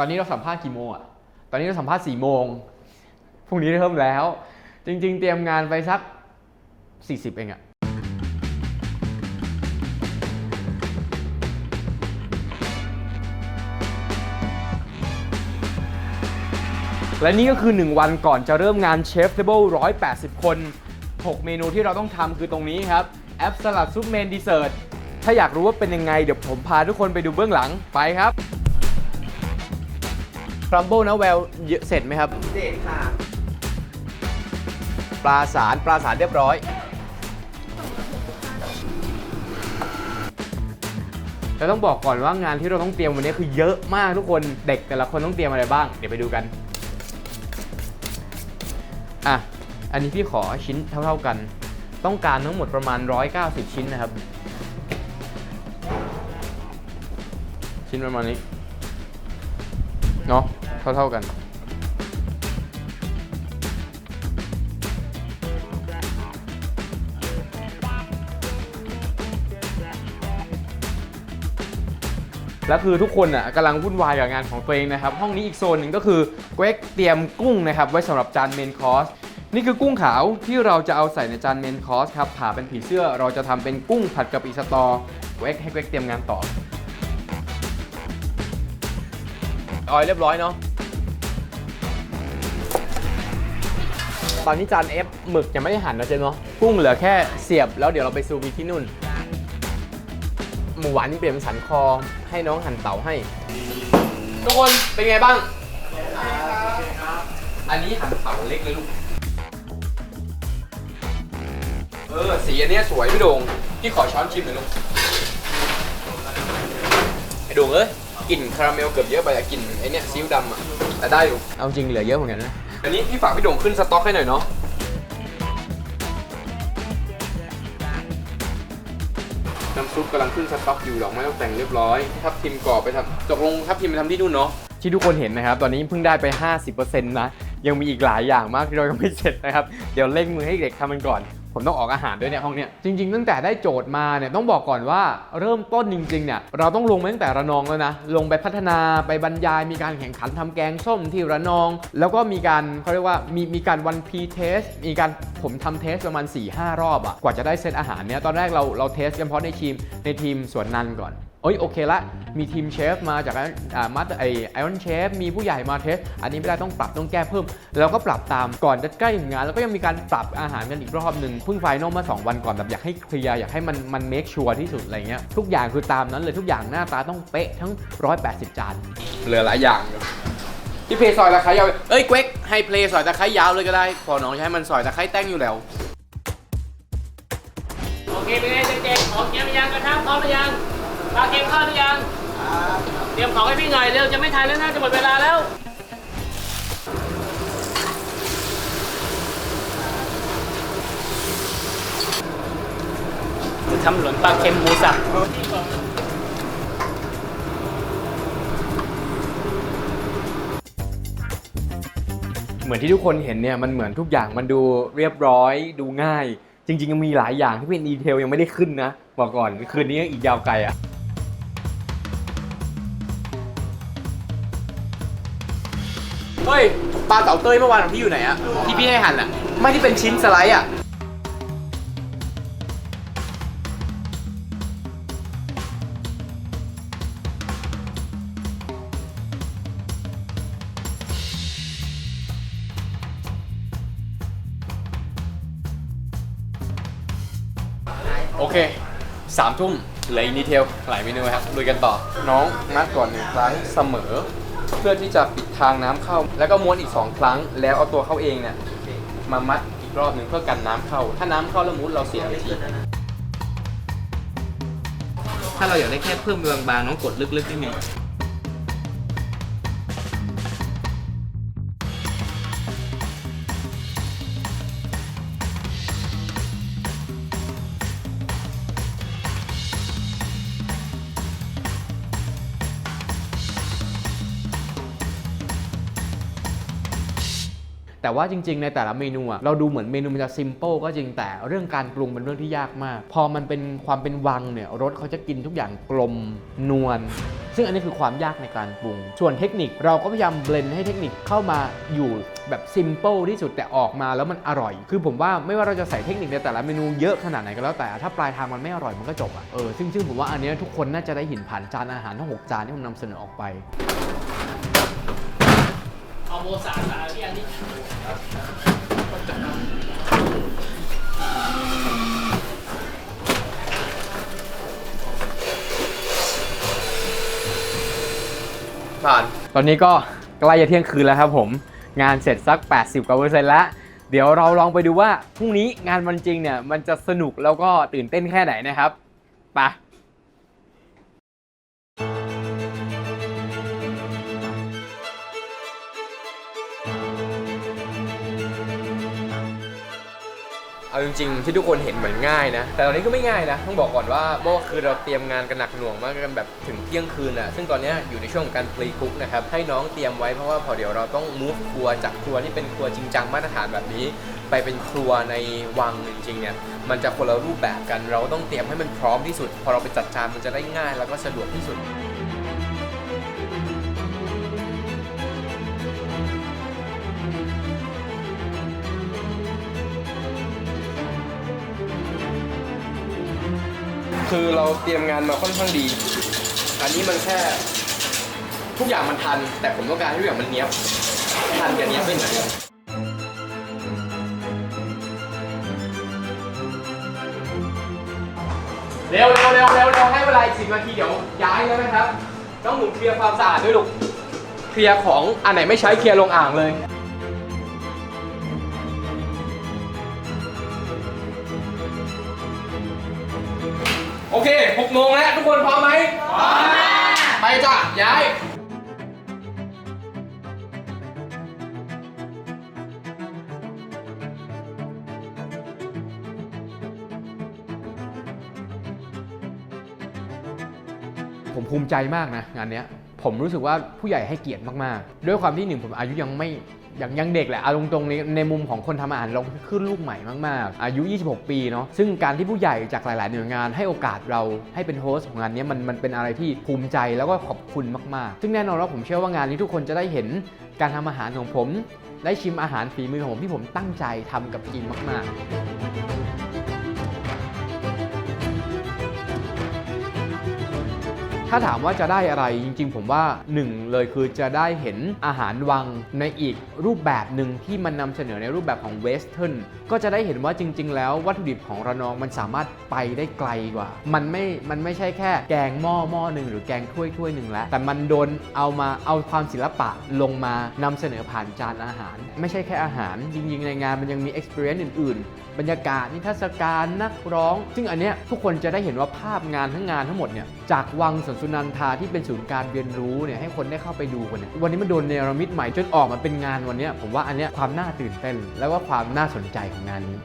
ตอนนี้เราสัมภาษณ์กี่โมงอะตอนนี้เราสัมภาษณ์สี่โมง พรุ่งนี้เริ่มแล้ว จริง ๆ เตรียมงานไปสัก 40 เองอะและนี่ก็คือ 1 วันก่อนจะเริ่มงานเชฟเทเบิล180 คน 6 เมนูที่เราต้องทำคือตรงนี้ครับ แอปสลัดซุปเมนดีเซอร์ถ้าอยากรู้ว่าเป็นยังไง เดี๋ยวผมพาทุกคนไปดูเบื้องหลังไปครับ ครัมเบิลนะแววเยอะเสร็จไหมครับ เด็ดค่ะปลาสารปลาสารเรียบร้อยแต่ต้องบอกก่อนว่างานที่เราต้องเตรียมวันนี้คือเยอะมากทุกคนเด็กแต่ละคนต้องเตรียมอะไรบ้าง เดี๋ยวไปดูกัน อะ อันนี้พี่ขอชิ้นเท่าๆกัน ต้องการทั้งหมดประมาณ 190 ชิ้นนะครับ ชิ้นประมาณนี้ เนาะเท่าๆกัน แล้วคือทุกคนอะกำลังวุ่นวายกับงานของตัวเองนะครับ ห้องนี้อีกโซนหนึ่งก็คือเกวกเตรียมกุ้งนะครับ ไว้สำหรับจานเมนคอร์สนี่คือกุ้งขาวที่เราจะเอาใส่ในจานเมนคอร์สครับผ่าเป็นผีเสื้อเราจะทำเป็นกุ้งผัดกับอีสตอเกวกให้เกวกเตรียมงานต่อ ออยเรียบร้อยเนาะตอนนี้จาน F หมึกยังไม่ได้หั่นนะเจนเนาะกุ้งเหลือแค่เสียบแล้วเดี๋ยวเราไปซูวีที่นู่น หมูหวานนี่เปลี่ยนเป็นสันคอให้น้องหั่นเต่าให้ ทุกคนเป็นไงบ้าง อันนี้หั่นเต่าเล็กเลยลูก เออสีอันเนี้ยสวยพี่โดงพี่ขอช้อนชิมหน่อยลูกไอ้โดงเอ้ย กลิ่นคาราเมลเกือบเยอะไปอะกลิ่นไอ้เนี้ยซีอิ๊วดำอะแต่ได้อยู่ เอาจริงเหลือเยอะเหมือนกันนะ อันนี้พี่ฝากพี่โด่งขึ้นสต็อกให้หน่อยเนาะ น้ำซุปกำลังขึ้นสต็อกอยู่ดอกไม้ต้องแต่งเรียบร้อยทับทิมกรอบไปทำตกลงทับทิมไปทำที่นู่นเนาะ ที่ทุกคนเห็นนะครับ ตอนนี้เพิ่งได้ไป 50%นะ ยังมีอีกหลายอย่างมากที่เรายังไม่เสร็จนะครับ เดี๋ยวเร่งมือให้เด็กทำมันก่อน ผมต้องออกอาหารด้วยเนี่ยห้องเนี้ยจริง ๆ ตั้งแต่ได้โจทย์มาเนี่ยต้องบอกก่อนว่าเริ่มต้นจริงๆเนี่ยเราต้องลงมาตั้งแต่ระนองแล้วนะลงไปพัฒนาไปบรรยายมีการแข่งขันทำแกงส้มที่ระนอง แล้วก็มีการเขาเรียกว่ามีมีการวันพีเทสมีการผมทำเทสประมาณ4-5 รอบอะกว่าจะได้เซตอาหารเนี่ยตอนแรกเราเราเทสกันเฉพาะในทีมในทีมสวนนันก่อน เอ้ยโอเคละ มีทีมเชฟมาจากอ่ามาไอไอรอนเชฟมีผู้ใหญ่มาเทส อันนี้ไม่ได้ต้องปรับต้องแก้เพิ่ม แล้วก็ปรับตามก่อนจะใกล้ถึงงาน แล้วก็ยังมีการปรับอาหารกันอีกรอบหนึ่งเพิ่งไฟนอลมา 2 วันก่อนแบบอยากให้เคลียร์อยากให้มันมันเมคชัวร์ที่สุดอะไรเงี้ยทุกอย่างคือตามนั้นเลยทุกอย่างหน้าตาต้องเป๊ะทั้ง 180 จานเหลือหลายอย่างอยู่พี่เพลย์ซอยตะไคร้ยาวเอ้ยเกวกให้เพลย์ซอยตะไคร้ยาวเลยก็ได้พอน้องจะให้มันซอยตะไคร้แต้งอยู่แล้วโอเคเป็นไงเด็กๆของเตรียมหรือยังกระทะพร้อมหรือยัง ปลาเค็มข้าวหรือยังเตรียมของให้พี่หน่อยเร็วจะไม่ทันแล้วนะจะหมดเวลาแล้ว ทำหลนปลาเค็มหมูสับเหมือนที่ทุกคนเห็นเนี่ยมันเหมือนทุกอย่างมันดูเรียบร้อยดูง่าย จริงๆยังมีหลายอย่างที่เป็นดีเทลยังไม่ได้ขึ้นนะบอกก่อนคืนนี้ยังอีกยาวไกลอะ เฮ้ยปลาเต่าเต้ยเมื่อวานของพี่อยู่ไหนอะที่พี่ให้หั่นอะไม่ที่เป็นชิ้นสไลด์อะโอเคสามทุ่มเหลืออีกดีเทลหลายเมนูครับลุยกันต่อ น้องนัดก่อนหนึ่งครั้งเสมอ เพื่อที่จะปิดทางน้ำเข้า แล้วก็ม้วนอีก 2 ครั้ง แล้วเอาตัวเขาเองเนี่ยมามัดอีกรอบหนึ่งเพื่อกันน้ำเข้า ถ้าน้ำเข้าแล้วมุดเราเสียทีถ้าเราอยากได้แค่เพิ่มบางๆน้องกดลึกๆได้ไห แต่ว่าจริง ๆ ในแต่ละเมนูอะเราดูเหมือนเมนูมันจะซิมเ l ิลก็จริงแต่เรื่องการปรุงเป็นเรื่องที่ยากมาก พอมันเป็นความเป็นวังเนี่ยรสเขาจะกินทุกอย่างกลมนวลซึ่งอันนี้คือความยากในการปรุง ส่วนเทคนิคเราก็พยายามเบลนให้เทคนิคเข้ามาอยู่แบบซิมเ l ิลที่สุดแต่ออกมาแล้วมันอร่อย คือผมว่าไม่ว่าเราจะใส่เทคนิคในแต่ละเมนูเยอะขนาดไหนก็แล้วแต่ ถ้าปลายทางมันไม่อร่อยมันก็จบอะเออ ซึ่งซึ่งผมว่าอันนี้ทุกคนน่าจะได้เห็นผ่านจานอาหารทั้งหกจานที่ผมนำเสนอออกไปเอาโมสามสามพี่อัน ผ่านตอนนี้ก็ใกล้จะเที่ยงคืนแล้วครับผม งานเสร็จสัก 80กว่าเปอร์เซ็นต์แล้ว เดี๋ยวเราลองไปดูว่าพรุ่งนี้งานวันจริงเนี่ย มันจะสนุกแล้วก็ตื่นเต้นแค่ไหนนะครับไป เอาจริงๆที่ทุกคนเห็นเหมือนง่ายนะ แต่ตอนนี้ก็ไม่ง่ายนะต้องบอกก่อนว่าเมื่อคือเราเตรียมงานกันหนักหน่วงมากกันแบบถึงเที่ยงคืนอะซึ่งตอนนี้อยู่ในช่วงของการพลีคุกนะครับให้น้องเตรียมไว้เพราะว่าพอเดี๋ยวเราต้องมูฟครัวจากครัวที่เป็นครัวจริงจังมาตรฐานแบบนี้ ไปเป็นครัวในวังจริงๆเนี่ยมันจะคนละรูปแบบกันเราต้องเตรียมให้มันพร้อมที่สุด พอเราไปจัดจานมันจะได้ง่าย แล้วก็สะดวกที่สุด คือเราเตรียมงานมาค่อนข้างดี อันนี้มันแค่ ทุกอย่างมันทัน แต่ผมต้องการให้ทุกอย่างมันเนี้ยบทันกับเนี้ยบไม่เหมือนกันเร็วเร็วเร็วเร็วเร็วให้เวลาอีกสิบนาทีเดี๋ยวย้ายแล้วนะครับ ต้องหนูเคลียร์ความสะอาดด้วยลูก เคลียร์ของอันไหนไม่ใช้เคลียร์ลงอ่างเลย อเค6โมงแล้วทุกคนพร้อมไหมพร้อมไปจ้ะย้ายผมภูมิใจมากนะงานเนี้ยผมรู้สึกว่าผู้ใหญ่ให้เกียรติมาก ๆ ด้วยความที่หนึ่งผมอายุยังไม่ อย่างยังเด็กแหละเอาตรงๆในในมุมของคนทำอาหารเราขึ้นลูกใหม่มากๆ อายุ 26 ปีเนาะซึ่งการที่ผู้ใหญ่จากหลายๆหน่วยงานให้โอกาสเราให้เป็นโฮสต์ของงานนี้มันมันเป็นอะไรที่ภูมิใจแล้วก็ขอบคุณมากๆ ซึ่งแน่นอนว่าผมเชื่อว่างานนี้ทุกคนจะได้เห็นการทำอาหารของผม ได้ชิมอาหารฝีมือของผมที่ผมตั้งใจทำกับทีมมาก ๆ ถ้าถามว่าจะได้อะไรจริง ๆ ผมว่าหนึ่งเลยคือจะได้เห็นอาหารวังในอีกรูปแบบหนึ่งที่มันนำเสนอในรูปแบบของเวสเทิร์นก็จะได้เห็นว่าจริง ๆ แล้ววัตถุดิบของระนองมันสามารถไปได้ไกลกว่า มันไม่ มันไม่ใช่แค่แกงหม้อหม้อหนึ่งหรือแกงถ้วยถ้วยหนึ่งแล้ว แต่มันโดนเอามาเอาความศิลปะลงมานำเสนอผ่านจานอาหาร ไม่ใช่แค่อาหาร จริง ๆ ในงานมันยังมี experience อื่น ๆ บรรยากาศนิทรรศการนักร้อง ซึ่งอันเนี้ยทุกคนจะได้เห็นว่าภาพงานทั้งงานทั้งหมดเนี่ยจากวังสวนสุนันทาที่เป็นศูนย์การเรียนรู้เนี่ยให้คนได้เข้าไปดูกันเนี่ยวันนี้มันโดนเนรมิตใหม่จนออกมาเป็นงานวันเนี้ยผมว่าอันเนี้ยความน่าตื่นเต้น แล้วก็ความน่าสนใจของงานนี้